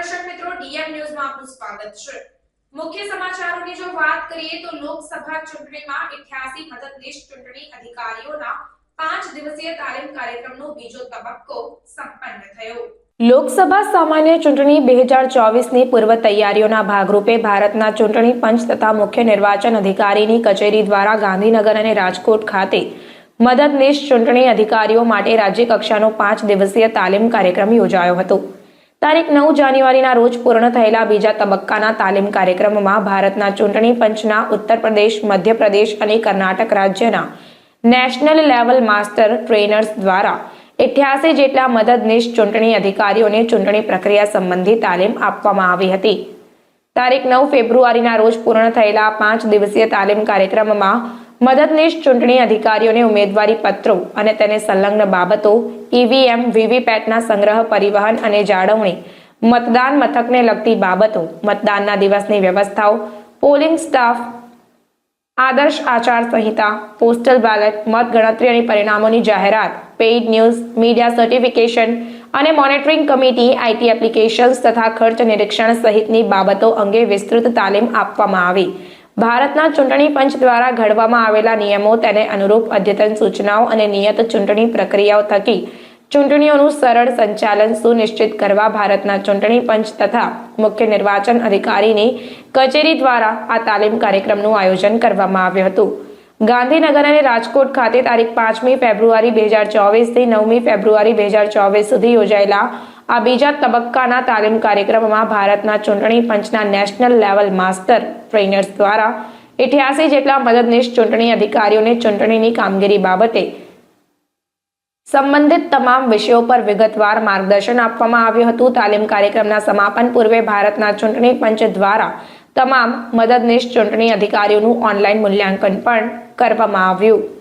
દર્શક મિત્રો, ડીએમ ન્યૂઝમાં આપનું સ્વાગત છે. મુખ્ય સમાચારોની જો વાત કરીએ તો લોકસભા ચૂંટણીમાં 88 મદદનીશ ચૂંટણી અધિકારીઓના પાંચ દિવસીય તાલીમ કાર્યક્રમનો બીજો તબક્કો સંપન્ન થયો. લોકસભા સામાન્ય ચૂંટણી બે હજાર ચોવીસની પૂર્વ તૈયારીઓના ભાગરૂપે ભારતના ચૂંટણી પંચ તથા મુખ્ય નિર્વાચન અધિકારીની કચેરી દ્વારા ગાંધીનગર અને રાજકોટ ખાતે મદદનીશ ચૂંટણી અધિકારીઓ માટે રાજ્ય કક્ષાનો પાંચ દિવસીય તાલીમ કાર્યક્રમ યોજાયો હતો. તારીખ નવ જાન્યુઆરીના રોજ પૂર્ણ થયેલા બીજા તબક્કાના તાલીમ કાર્યક્રમમાં ભારતના ચૂંટણી પંચના ઉત્તર પ્રદેશ, મધ્યપ્રદેશ અને કર્ણાટક રાજ્યના નેશનલ લેવલ માસ્ટર ટ્રેનર્સ દ્વારા અઠ્યાસી જેટલા મદદનીશ ચૂંટણી અધિકારીઓને ચૂંટણી પ્રક્રિયા સંબંધી તાલીમ આપવામાં આવી હતી. તારીખ નવ ફેબ્રુઆરીના રોજ પૂર્ણ થયેલા પાંચ દિવસીય તાલીમ કાર્યક્રમમાં મદદનીશ ચૂંટણી અધિકારીઓને ઉમેદવારી પત્રો અને તેને સંલગ્ન બાબતો, ઈવીએમ, વીવીપેટના સંગ્રહ, પરિવહન અને જાળવણી, મતદાન મથકને લગતી બાબતો, મતદાનના દિવસની વ્યવસ્થાઓ, પોલિંગ સ્ટાફ, આદર્શ આચાર સંહિતા, પોસ્ટલ બેલેટ, મતગણતરી અને પરિણામોની જાહેરાત, પેઇડ ન્યૂઝ, મીડિયા સર્ટિફિકેશન અને મોનિટરિંગ કમિટી, આઈટી એપ્લિકેશન્સ તથા ખર્ચ નિરીક્ષણ સહિતની બાબતો અંગે વિસ્તૃત તાલીમ આપવામાં આવી. ભારતના ચૂંટણી પંચ દ્વારા ઘડવામાં આવેલા નિયમો તેને અનુરૂપ અદ્યતન સૂચનાઓ અને નિયત ચૂંટણી પ્રક્રિયાઓ થકી ચૂંટણીઓનું સરળ સંચાલન સુનિશ્ચિત કરવા ભારતના ચૂંટણી પંચ તથા મુખ્ય નિર્વાચન અધિકારીની કચેરી દ્વારા આ તાલીમ કાર્યક્રમનું આયોજન કરવામાં આવ્યું હતું. ગાંધીનગર અને રાજકોટ ખાતે તારીખ પાંચમી ફેબ્રુઆરી બે હજાર ચોવીસથી નવમી ફેબ્રુઆરી બે હજાર ચોવીસ સુધી યોજાયેલા આ બીજા તબક્કાના તાલીમ કાર્યક્રમમાં ભારતના ચૂંટણી પંચના નેશનલ લેવલ માસ્ટર ટ્રેનર્સ દ્વારા ઇઠ્યાસી જેટલા મદદનીશ ચૂંટણી અધિકારીઓને ચૂંટણીની કામગીરી બાબતે સંબંધિત તમામ વિષયો પર વિગતવાર માર્ગદર્શન આપવામાં આવ્યું હતું. તાલીમ કાર્યક્રમના સમાપન પૂર્વે ભારતના ચૂંટણી પંચ દ્વારા તમામ મદદનીશ ચૂંટણી અધિકારીઓનું ઓનલાઈન મૂલ્યાંકન પણ કરવામાં આવ્યું.